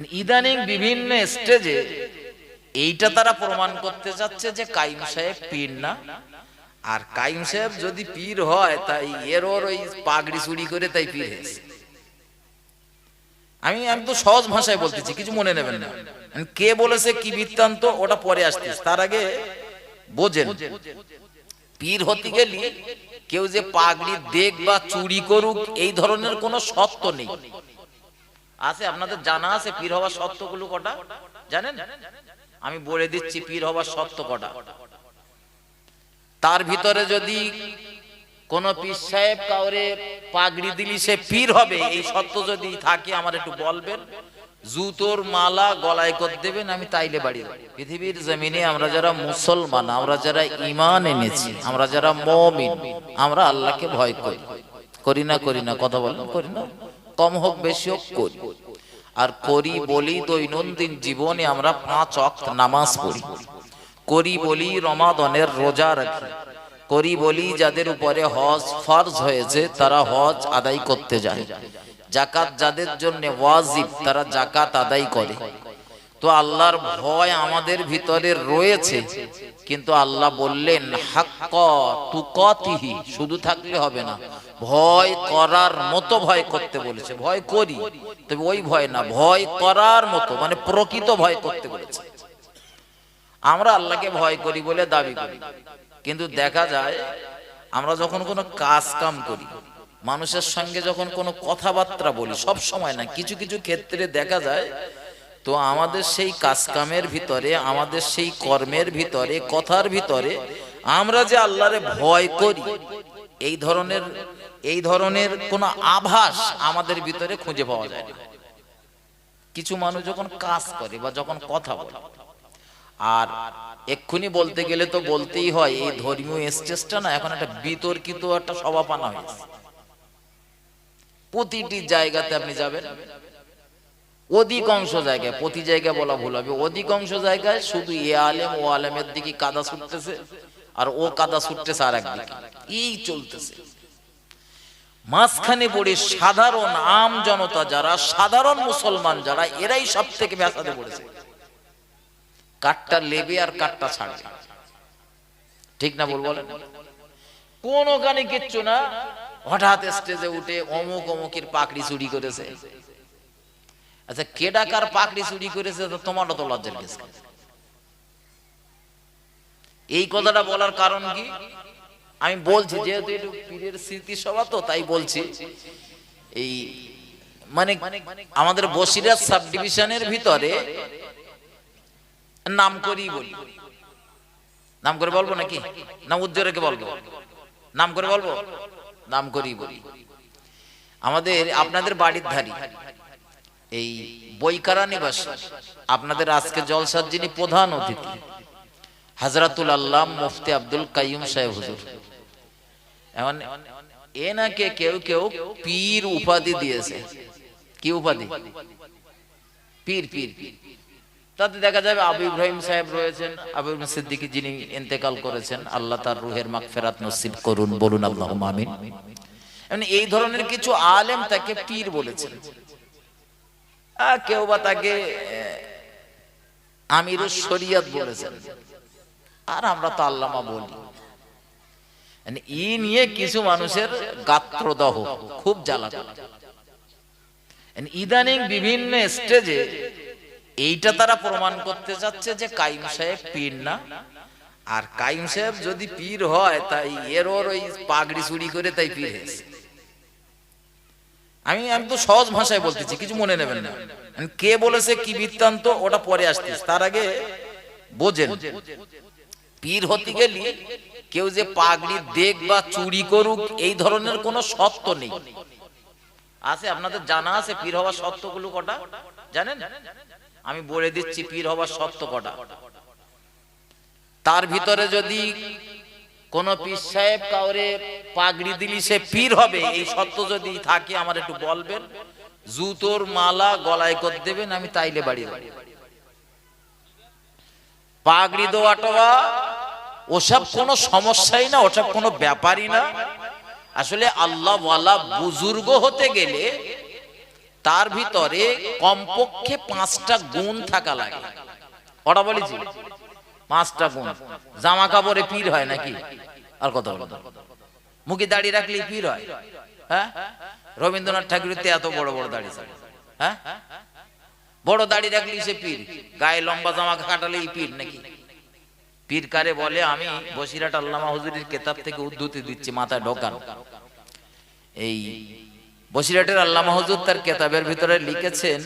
ইদানিং বিভিন্ন স্টেজে এইটা তারা প্রমাণ করতে যাচ্ছে যে কাইম সাহেব পীর না। আর কাইম সাহেব যদি পীর হয়, তাই এর ওর ওই পাগড়ি চুরি করে তাই পীর হয়েছে আমি একদম সহজ ভাষায় বলতেছি, কিছু মনে নেবেন না। কে বলেছে, কি বৃত্তান্ত, ওটা পরে আসতেছে। তার আগে বোঝেন, পীর হতে গেলি কেউ যে পাগড়ি দেখ বা চুরি করুক, এই ধরনের কোনো সত্য নেই। আছে, আপনাদের জানা আছে, পীর হওয়ার সত্যগুলো কটা? জানেন? আমি বলে দিচ্ছি, পীর হওয়ার সত্য কটা? তার ভিতরে যদি কোন পীর সাহেব কাউরে পাগড়ি দিলি, সে পীর হবে। এই সত্য যদি থাকে, আমার একটু বলবেন? জুতোর মালা গলায় করে দেবেন, আমি তাইলে বাড়ি। পৃথিবীর জমিনে আমরা যারা মুসলমান, আমরা যারা ইমান এনেছি, আমরা যারা মমিন, আমরা আল্লাহকে ভয় করি। করি না করি না, কথা বলেন, করি না। কম হোক, বেশি হোক, করি। আর করি বলি দৈনন্দিন জীবনে আমরা পাঁচ অক্ত নামাজ পড়ি। করি বলি রমাদনের রোজা রাখি। করি বলি যাদের উপরে হজ ফরজ হয়েছে, তারা হজ আদায় করতে যায়। জাকাত যাদের জন্য ওয়াজিব, তারা জাকাত আদায় করে। তো আল্লাহর ভয় আমাদের ভিতরে রয়েছে। কিন্তু আল্লাহ বললেন শুধু থাকলে হবে না। ভয় করার মতো ভয় করতে বলেছে। ভয় করি, তবে ওই ভয় না, ভয় করার মতো মানে প্রকৃত ভয় করতে বলেছে। আমরা আল্লাহকে ভয় করি বলে দাবি করি। কিন্তু দেখা যায়, আমরা যখন কোনো কাজ কাম করি, মানুষের সঙ্গে যখন কোনো কথাবার্তা বলি সব সময় না, কিছু কিছু ক্ষেত্রে দেখা যায় তো আমাদের সেই কাজকামের ভিতরে, আমাদের সেই কর্মের ভিতরে, কথার ভিতরে আমরা যে আল্লাহরে ভয় করি, এই ধরনের এই ধরনের কোনো আভাস আমাদের ভিতরে খুঁজে পাওয়া যায় না। কিছু মানুষ যখন কাজ করে বা যখন কথা বলে, আর এক্ষুনি বলতে গেলে তো বলতেই হয়, এই ধর্মীয় স্টেজটা না, এখন একটা বিতর্কিত একটা সভাপানা হয়েছে। প্রতিটি জায়গাতে আপনি যাবেন অধিকাংশ জায়গায়, প্রতি জায়গায় বলা ভুল হবে। অধিকাংশ জায়গায় শুধু এ আলেম, ও আলেমের দিকে কাদা ছুটতেছে, আর ও কাদা ছুটতেছে আর একদিকে এই চলতেছে। মাঝখানে পড়ে সাধারণ আম জনতা যারা, সাধারণ মুসলমান যারা, এরাই সব থেকে ব্যাসাতে পড়েছে। কাঠটা লেবে আর কাঠটা ছাড়বে ঠিক না বল বলেন? কোন গানে কিচ্ছু না, হঠাৎ স্টেজে উঠে অমুক অমুকের পাকড়ি চুরি করেছে। আচ্ছা কে ডাকার পাকড়ি চুরি করেছে তো তোমারও তো লজ্জার কেস এই কথাটা বলার কারণ কি? আমি বলছি, যেহেতু একটু পীরের স্মৃতি সভা তো, তাই বলছি। এই মানে আমাদের বসিরাত সাব ডিভিশনের ভিতরে নাম করি বলি। নাম করে বলব নাকি? না, উজ্জ্বলকে বলব। নাম করে বলব? নাম করি বলি। আমাদের আপনাদের বাড়ির ধারি। এই বইকারা নিবাস, আপনাদের আজকে জলসার যিনি প্রধান অতিথি, হাজরাতুল আল্লাহ মুফতি আব্দুল কাইম সাহেব হুজুর। এখন এনাকে কেউ কেউ পীর উপাধি দিয়েছে। কি উপাধি? পীর পীর তাতে দেখা যাবে আবু ইব্রাহিম সাহেব রয়েছেন, আবু ইব্রাহিম সিদ্দিকী যিনি ইন্তেকাল করেছেন, আল্লাহ তার রুহের মাগফিরাত নসিব করুন, বলুন আল্লাহ আমিন। এমনি এই ধরনের কিছু আলেম তাকে পীর বলেছেন। কেউ বা তাকে আমির শরিয়ত বলেছেন। আর আমরা তো আল্লামা বলি। মানে ই নিয়ে কিছু মানুষের গাত্রদহ, খুব জ্বালা ইদানিং বিভিন্ন স্টেজে এইটা তারা প্রমাণ করতে যাচ্ছে যে কাইম সাহেব পীর না। আর কাইম সাহেব যদি পীর হয়, তাই এর ওর ওই পাগড়ি চুরি করে তাই পীর হয়েছে। আমি আমি তো সহজ ভাষায় বলতেছি, কিছু মনে নেবেন না। কে বলেছে, কি বৃত্তান্ত, ওটা পরে আসতেছে। তার আগে বোঝেন, পীর হতে গেলি কেউ যে পাগড়ি দেখ বা চুরি করুক, এই ধরনের কোনো সত্য নেই। আছে, আপনাদের জানা আছে, পীর হওয়ার সত্যগুলো কটা? জানেন? আমি বলে দিচ্ছি, পীর হওয়ার সত্য কটা। তার ভিতরে যদি কোন পীর সাহেব কাউরে পাগড়ি দিলি সে পীর হবে, এই সত্য যদি থাকে আমার একটু বলবেন। জুতোর মালা গলায় করে দেবেন, আমি তাইলে বাড়ি দেব পাগড়ি দেওয়া টোয়া, ওসব কোনো সমস্যাই না, ওসব কোনো ব্যাপারই না। আসলে আল্লাহ বুজুর্গ হতে গেলে তার ভিতরে কমপক্ষে পাঁচটা গুণ থাকা লাগে। ওটা বলেছি? পাঁচটা গুণ জামা কাপড়ে পীর হয় নাকি? আর কথা বলো মুখে দাড়ি রাখলেই পীর হয়। হ্যাঁ? রবীন্দ্রনাথ ঠাকুরের এত বড় বড় দাড়ি হ্যাঁ? বড় দাড়ি রাখলেই সে পীর। গায়ে লম্বা জামা কাটালেই পীর নাকি? পীর কারে বলে, আমি বসিরাট আল্লামা হুজুরের কেতাব থেকে উদ্ধৃতি দিচ্ছি, মাথায় ঢোকান। এই বসিরাটের আল্লামা হুজুর তার কেতাবের ভিতরে লিখেছেন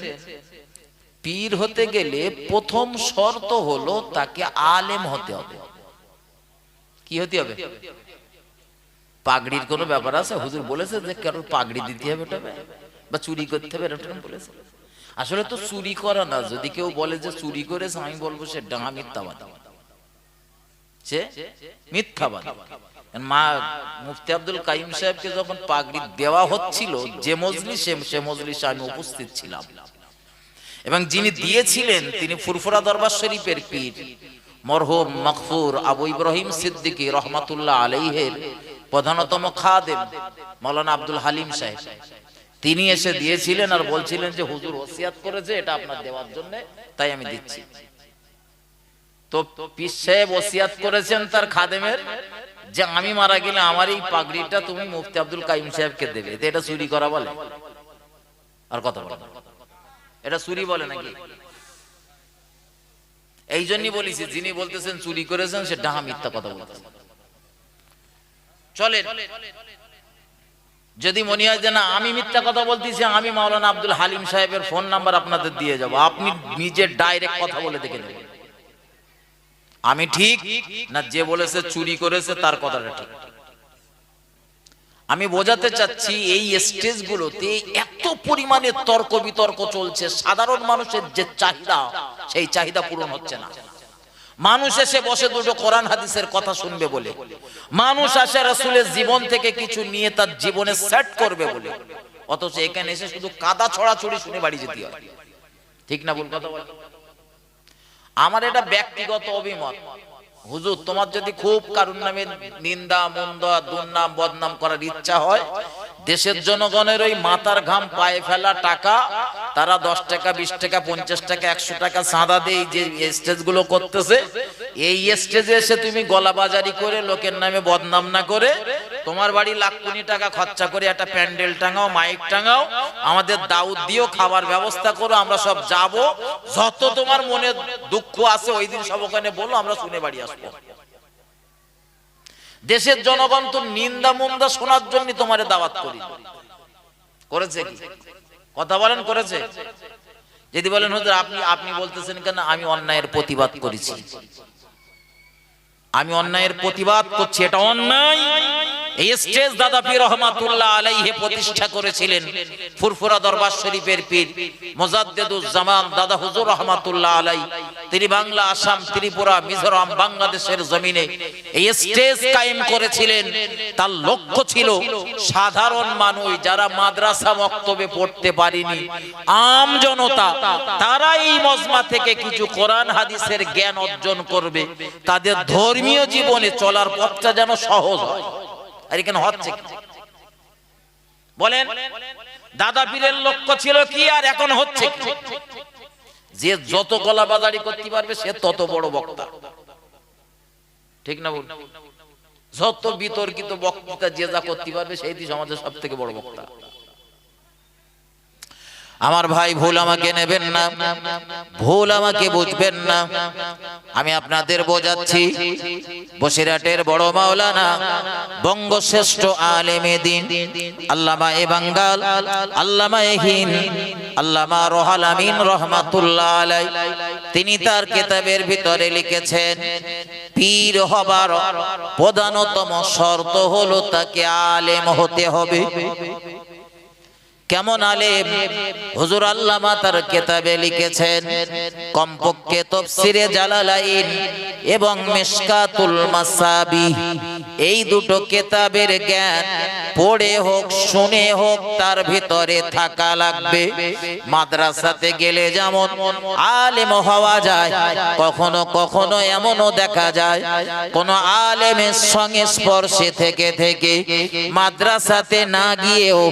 পীর হতে গেলে প্রথম শর্ত হলো তাকে আলেম হতে হবে। কি হতে হবে? পাগড়ির কোনো ব্যাপার আছে? হুজুর বলেছে যে কারও পাগড়ি দিতে হবে বা চুরি করতে হবে বলেছে। আসলে তো চুরি করা না, যদি কেউ বলে যে চুরি করেছে, আমি বলব সে ডাঙা মিথ্যাবাদ। সে মিথ্যাবাদ। মা মুফতি আব্দুল কাইম সাহেবকে যখন পাগড়ি দেওয়া হচ্ছিল, যে মজলিসে, সে মজলিসে আমি উপস্থিত ছিলাম। এবং যিনি দিয়েছিলেন, তিনি ফুরফুরা দরবার শরীফের পীর। মরহুম মকফুর আবু ইব্রাহিম সিদ্দিকী রহমাতুল্লাহ আলাইহের প্রধানতম খাদেম, মৌলানা আব্দুল হালিম সাহেব। তিনি এসে দিয়েছিলেন আর বলছিলেন যে, হুজুর ওসিয়াত করেছে, এটা আপনার দেওয়ার জন্য, তাই আমি দিচ্ছি। তো পীর সাহেব ওসিয়াত করেছেন তার খাদেমের, যে আমি মারা গেলে আমার এই পাগড়িটা তুমি মুফতি আব্দুল কাইম সাহেবকে দেবে, এটা চুরি করা বলে। আর কথা বলে এটা চুরি বলে নাকি? এই জন্যই বলেছি যিনি বলতেছেন চুরি করেছেন সে ডাহা মিথ্যা কথা বলতেছেন চলে যদি মনে হয় যে না আমি মিথ্যা কথা বলতেছি আমি মাওলানা আব্দুল হালিম সাহেবের ফোন নাম্বার আপনাদের দিয়ে যাব। আপনি নিজে ডাইরেক্ট কথা বলে দেখে নেবেন। আমি ঠিক না যে বলেছে চুরি করেছে তার কথাটা ঠিক। আমি বোঝাতে চাচ্ছি এই স্টেজগুলোতে এত পরিমাণে তর্ক বিতর্ক চলছে, সাধারণ মানুষের যে চাহিদা, সেই চাহিদা পূরণ হচ্ছে না। মানুষ এসে বসে দুটো কোরআন হাদিসের কথা শুনবে বলে। মানুষ আসে রাসূলের জীবন থেকে কিছু নিয়ে তার জীবনে সেট করবে বলে। অথচ এখানে এসে শুধু কাদা ছড়াছড়ি শুনে বাড়ি যেতে হয়। ঠিক না ভুল কথা বলে? আমার এটা ব্যক্তিগত অভিমত। হুজুর তোমার যদি খুব কারুর নামে নিন্দা মন্দা দুর্নাম বদনাম করার ইচ্ছা হয় দেশের জনগণের ওই মাথার ঘাম পায়ে ফেলা টাকা, তারা দশ টাকা, বিশ টাকা, পঞ্চাশ টাকা, একশো টাকা চাঁদা দিয়ে যে স্টেজগুলো করতেছে, এই স্টেজে এসে তুমি গলা বাজারি করে, লোকের নামে বদনাম না করে, তোমার বাড়ি লাখ কোটি টাকা খরচা করে একটা প্যান্ডেল টাঙাও, মাইক টাঙাও, আমাদের দাউদ দিও খাবার ব্যবস্থা করো, আমরা সব যাব, যত তোমার মনে দুঃখ আছে ওই দিন সব ওখানে বলো, আমরা শুনে বাড়ি আসব। দেশের জনগণ তো নিন্দা মুন্দা শোনার জন্য তোমার দাওয়াত করি। করেছে কি? কথা বলেন, করেছে? যদি বলেন, হুজুর, আপনি আপনি বলতেছেন কেন? আমি অন্যায়ের প্রতিবাদ করেছি। আমি অন্যায়ের প্রতিবাদ করছি, এটা অন্যায়। এই স্টেজ দাদা পীর রহমাতুল্লাহ আলাইহে প্রতিষ্ঠা করেছিলেন ফুরফুরা দরবার শরীফের পীর মোজাদ্দেদুজ জামান দাদা হুজুর রহমাতুল্লাহ আলাই। তিনি বাংলা, আসাম, ত্রিপুরা, মিজোরাম, বাংলাদেশের জমিনে এই স্টেজ কায়েম করেছিলেন। তার লক্ষ্য ছিল সাধারণ মানুষ যারা মাদ্রাসা মক্তবে পড়তে পারেনি, আম জনতা তারা এই মজমা থেকে কিছু কোরআন, হাদিসের জ্ঞান অর্জন করবে। তাদের ধর্মীয় জীবনে চলার পথটা যেন সহজ হয়। আর এখানে হচ্ছে বলেন, দাদা পীরের লক্ষ্য ছিল কি আর এখন হচ্ছে যে যত গলা বাজারি করতে পারবে, সে তত বড় বক্তা। ঠিক না বল যত বিতর্কিত বক্তৃতা যে যা করতে পারবে সেই সমাজের সব থেকে বড় বক্তা। আমার ভাই ভুল আমাকে নেবেন না। ভুল আমাকে বুঝবেন না। আমি আপনাদের বোঝাচ্ছি বসিরাটের বড় মাওলানা, বঙ্গশ্রেষ্ঠ আলেমে দিন, আল্লামা এ বাঙ্গাল, আল্লামা এ হিন্দ, আল্লামা রোহাল আমিন রহমাতুল্লাহ আলাই তিনি তার কেতাবের ভিতরে লিখেছেন, পীর হবার প্রধানতম শর্ত হলো তাকে আলেম হতে হবে। কেমন আলেম? হুজুর আল্লামা তার কেতাবে লিখেছেন, কমপক্ষে তফসিরে জালালাইন এবং মেশকাতুল মাসাবি, এই দুটো কেতাবের জ্ঞান পড়ে হোক, শুনে হোক, তার ভিতরে থাকা লাগবে। মাদ্রাসাতে গেলে যেমন আলেম হওয়া যায়, কখনো কখনো এমনও দেখা যায়, কোন আলেমের সঙ্গে স্পর্শে থেকে থেকে মাদ্রাসাতে না গিয়েও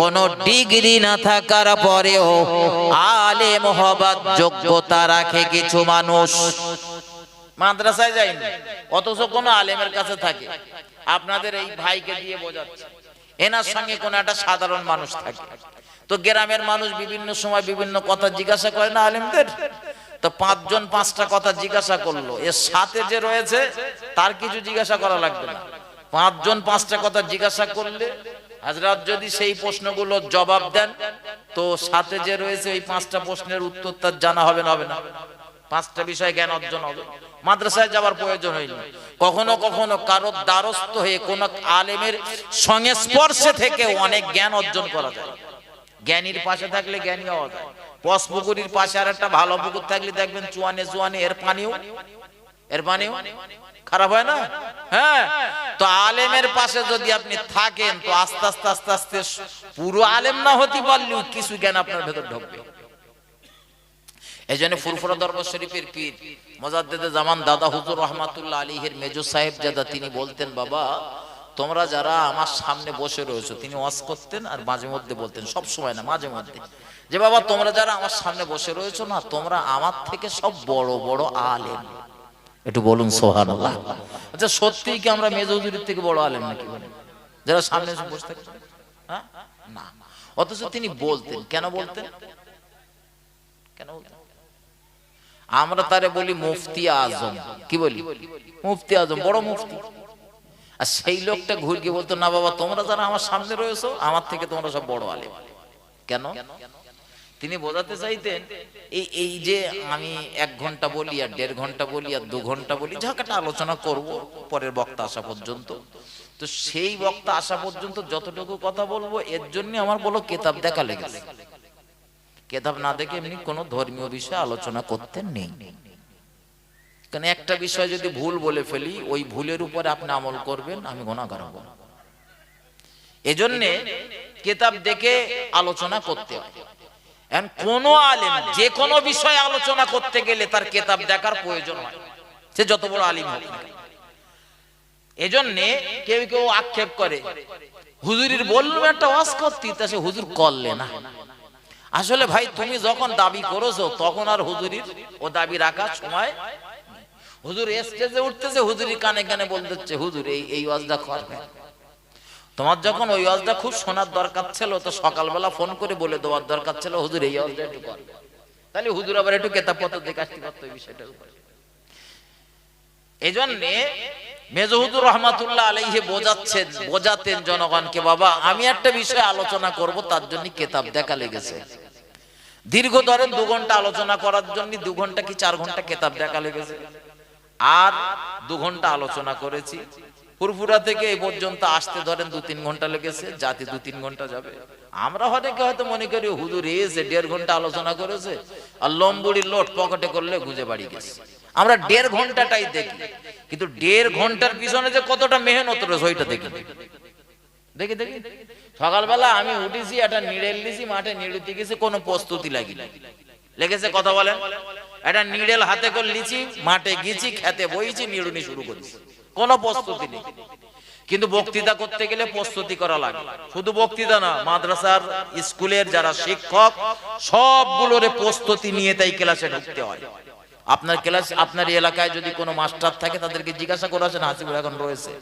কোন ডিগ্রি না থাকার পরেও আলেম হবার যোগ্যতা রাখে কিছু মানুষ। মাদ্রাসায় যায়নি অথচ কোনো আলেমের কাছে থাকে। আপনাদের এই ভাইকে দিয়ে বোঝাচ্ছে, এনার সঙ্গে কোন একটা সাধারণ মানুষ থাকে। তো গ্রামের মানুষ বিভিন্ন সময় বিভিন্ন কথা জিজ্ঞাসা করে না আলেমদের? তো পাঁচজন পাঁচটা কথা জিজ্ঞাসা করল, এর সাথে যে রয়েছে, তার কিছু জিজ্ঞাসা করা লাগবে না। পাঁচজন পাঁচটা কথা জিজ্ঞাসা করলে হাজরাত যদি সেই প্রশ্নগুলো জবাব দেন, তো সাথে যে রয়েছে এই পাঁচটা প্রশ্নের উত্তর তার জানা হবে না হবে না। পাঁচটা বিষয় জ্ঞান অর্জন হবে। মাদ্রাসায় যাওয়ার প্রয়োজন হইল। কখনো কখনো কারও দ্বারস্থ হয়ে কোন আলেমের সংস্পর্শে থেকে অনেক জ্ঞান অর্জন করা যায়। জ্ঞানীর পাশে থাকলে জ্ঞানী হওয়া যায়। পশ পুকুরির পাশে আর একটা ভালো পুকুর থাকলে দেখবেন চুয়ানে চুয়ানে এর পানিও এর পানিও খারাপ হয় না? হ্যাঁ। তো আলেমের পাশে যদি আপনি থাকেন, তো আস্তে আস্তে আস্তে আস্তে পুরো আলেম না হতে পারলেও কিছু জ্ঞান আপনার ভেতর ঢুকবে। এই জন্য ফুরফুরা দরবার শরীফের পীর মজাদ্দেদে জামান দাদা হুজুর রহমাতুল্লাহ আলীহের মেজো সাহেব জাদা, তিনি বলতেন, বাবা, তোমরা যারা আমার সামনে বসে রয়েছো, তিনি ওয়াজ করতেন আর মাঝে মধ্যে বলতেন, সব সময় না, মাঝে মধ্যে, যে বাবা, তোমরা যারা আমার সামনে বসে রয়েছো না, তোমরা আমার থেকে সব বড় বড় আলেম। একটু বলুন সোহান আচ্ছা সত্যি কি আমরা মেজো থেকে বড় আলেম নাকি? যারা সামনে বসে থাকছে হ্যাঁ? না। অথচ তিনি বলতেন। কেন বলতেন? কেন বলতেন? আমরা তারে বলি মুফতি আজম। কি বলি? মুফতি আজম বড় মুফতি। আর সেই লোকটা ঘুরকে বলতো না বাবা তোমরা যারা আমার সামনে রয়েছো আমার থেকে তোমরা সব বড় আলেম। কেন? তিনি বোঝাতে চাইতেন, এই এই যে আমি এক ঘণ্টা বলি আর দেড় ঘণ্টা বলি আর দু ঘণ্টা বলি ঝাঁকাটা আলোচনা করব পরের বক্তা আসা পর্যন্ত। তো সেই বক্তা আসা পর্যন্ত যতটুকু কথা বলব, এর জন্য আমার বলো কেতাব দেখা লেগেছে। কেতাব না দেখে এমনি কোনো ধর্মীয় বিষয়ে আলোচনা করতে নেই। কারণ একটা বিষয় যদি ভুল বলে ফেলি, ওই ভুলের উপরে আপনি আমল করবেন, আমি গুণাগার হব। এজন্যে কেতাব দেখে আলোচনা করতে হয়। কোন আলেম যে কোনো বিষয়ে আলোচনা করতে গেলে তার কেতাব দেখার প্রয়োজন হয়। সে যত বড় আলিম হোক এজন্যে কেউ কেউ আক্ষেপ করে, হুজুরির বলল একটা ওয়াজ করতি, তা সে হুজুর করলে না। আসলে ভাই, তুমি যখন দাবি করেছ, তখন আর হুজুরির ও দাবি রাখার সময় হুজুর স্টেজে উঠতেছে, হুজুরি কানে কানে বলতেছে, হুজুর, এই এই ওয়াজটা করবে তোমার যখন ওই ওয়াজটা খুব শোনার দরকার ছিল, তো সকালবেলা ফোন করে বলে দেওয়ার দরকার ছিল, হুজুর, এই ওয়াজটা একটু করবে তাহলে হুজুর আবার একটু কেতাব পত্র দেখে আসতে পারতো এই বিষয়টার উপরে। এই জন্যে মেজহুদুর রহমাতুল্লাহ আলাইহি বোঝাচ্ছেন বোঝাতেন জনগণকে, বাবা, আমি একটা বিষয়ে আলোচনা করব, তার জন্য কেতাব দেখা লেগেছে। দীর্ঘ ধরেন দু ঘণ্টা আলোচনা করার জন্য দু ঘণ্টা কি চার ঘণ্টা কেতাব দেখা লেগেছে? আর দু ঘণ্টা আলোচনা করেছি। ফুরফুরা থেকে এই পর্যন্ত আসতে ধরেন দু তিন ঘণ্টা লেগেছে, জাতি দু তিন ঘণ্টা যাবে। আমরা অনেকে হয়তো মনে করি, হুজুর এসে দেড় ঘণ্টা আলোচনা করেছে, আর লম্বুড়ি লোট পকেটে করলে গুঁজে বাড়ি গেছে। আমরা দেড় ঘন্টাটাই দেখি, কিন্তু দেড় ঘণ্টার পিছনে যে কতটা মেহনত রয়েছে, ওইটা দেখি। দেখি দেখি। সকালবেলা আমি উঠেছি, একটা নিড়েল দিছি মাঠে নিড়ুতে গেছি, কোনো প্রস্তুতি লাগি লেগেছে কথা বলেন? একটা নিড়েল হাতে করে লিচি মাঠে গেছি, খেতে বইছি, নিড়ুনি শুরু করেছি। কোনো প্রস্তুতি নেই। কিন্তু বক্তৃতা করতে গেলে প্রস্তুতি করা লাগে। শুধু বক্তৃতা না, মাদ্রাসার স্কুলের যারা শিক্ষক, সবগুলোর প্রস্তুতি নিয়ে তাই ক্লাসে ঢুকতে হয়। আপনার ক্লাস, আপনার এলাকায় যদি কোনো মাস্টার থাকে, তাদেরকে জিজ্ঞাসা করে আছেন হাসিবুল এখন রয়েছে?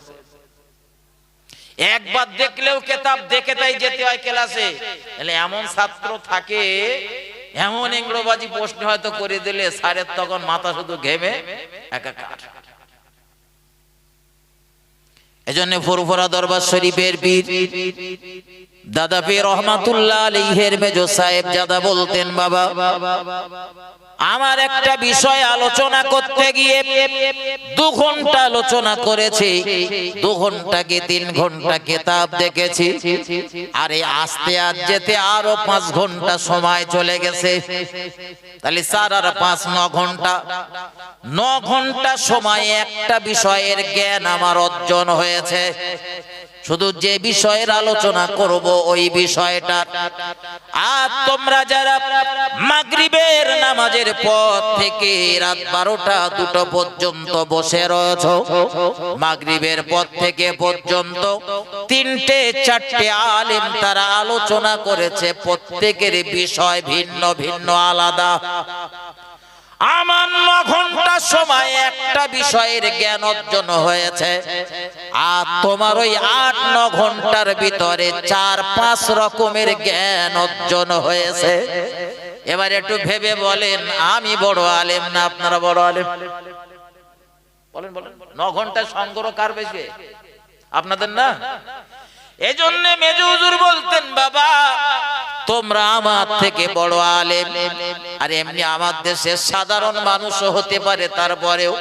একবার দেখলেও কেতাব দেখে তাই যেতে হয় ক্লাসে। তাহলে এমন ছাত্র থাকে, এমন ইংরবাজি প্রশ্ন হয়তো করে দিলে, স্যারের তখন মাথা শুধু ঘেমে, একাকার। এজন্য ফুরফুরা দরবার শরীফের বীর দাদা পীর রহমাতুল্লাহ আলাইহির মেজো সাহেব দাদা বলতেন বাবা। আমার একটা বিষয় আলোচনা করতে গিয়ে দু ঘণ্টা আলোচনা করেছি। দু ঘন্টাকে তিন ঘণ্টা কেতাব দেখেছি। আরে আস্তে আজ যেতে আরও পাঁচ ঘণ্টা সময় চলে গেছে। তাহলে চার আর পাঁচ, ন ঘণ্টা। ন ঘণ্টা সময় একটা বিষয়ের জ্ঞান আমার অর্জন হয়েছে। শুধু যে বিষয়ের আলোচনা করব, ওই বিষয়টা। আর তোমরা যারা মাগরিবের নামাজের পর থেকে রাত বারোটা দুটো পর্যন্ত বসে রয়েছ, মাগরিবের পর থেকে পর্যন্ত তিনটে চারটে আলিম তারা আলোচনা করেছে, প্রত্যেকের বিষয় ভিন্ন ভিন্ন, আলাদা। আমার ন ঘণ্টা সময় একটা বিষয়ের জ্ঞান অর্জন হয়েছে। আর তোমার ওই আট, ন ঘণ্টার ভিতরে চার, পাঁচ রকমের জ্ঞান অর্জন হয়েছে। এবার একটু ভেবে বলেন, আমি বড় আলেম না আপনারা বড় আলেম? বলেন বলেন। ন ঘণ্টা সংগ্রহ কার বেশি? আপনাদের না? এজন্য মেজু হুজুর বলতেন, বাবা তোমরা আমার থেকে বড় আলেম। আর এমনি আমার দেশে সাধারণ মানুষও হতে পারে, তারপরেও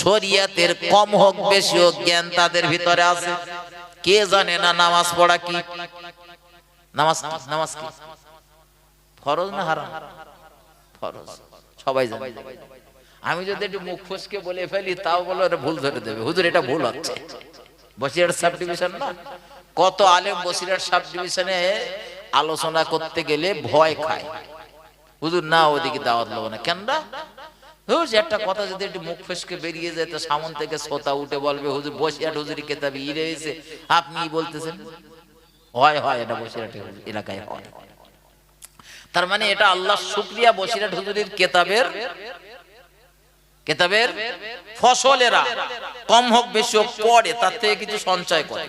শরিয়াতের কম হোক, বেশি হোক, জ্ঞান তাদের ভিতরে আছে। কে জানে না নামাজ পড়া কি? নামাজ নামাজ কি? ফরজ না হারাম? ফরজ। সবাই জানে। আমি যদি একটু মুখ ফুসকে বলে ফেলি, তাও বলো এটা ভুল ধরে দেবে। হুজুর, এটা ভুল হচ্ছে। বসিরহাট সাব ডিভিশন না? কত আলেম বসিরহাট সাব ডিভিশনে আলোচনা করতে গেলে ভয় খায়। হুজুর, না, ওদিকে দাওয়াত লবো না। কেন না একটা কথা যদি একটু মুখ ফেসকে বেরিয়ে যায়, তো সামন থেকে শ্রোতা উঠে বলবে, হুজুর, বসিরহাট হুজুরি কেতাবে, ইরে হয়েছে আপনি বলতেছেন? হয় হয়, এটা বসিরহাট এলাকায় হয়। তার মানে এটা আল্লাহ শুক্রিয়া বসিরহাট হুজুরির কেতাবের কেতাবের ফসলেরা কম হোক, বেশি হোক, পড়ে, তার থেকে কিছু সঞ্চয় করে।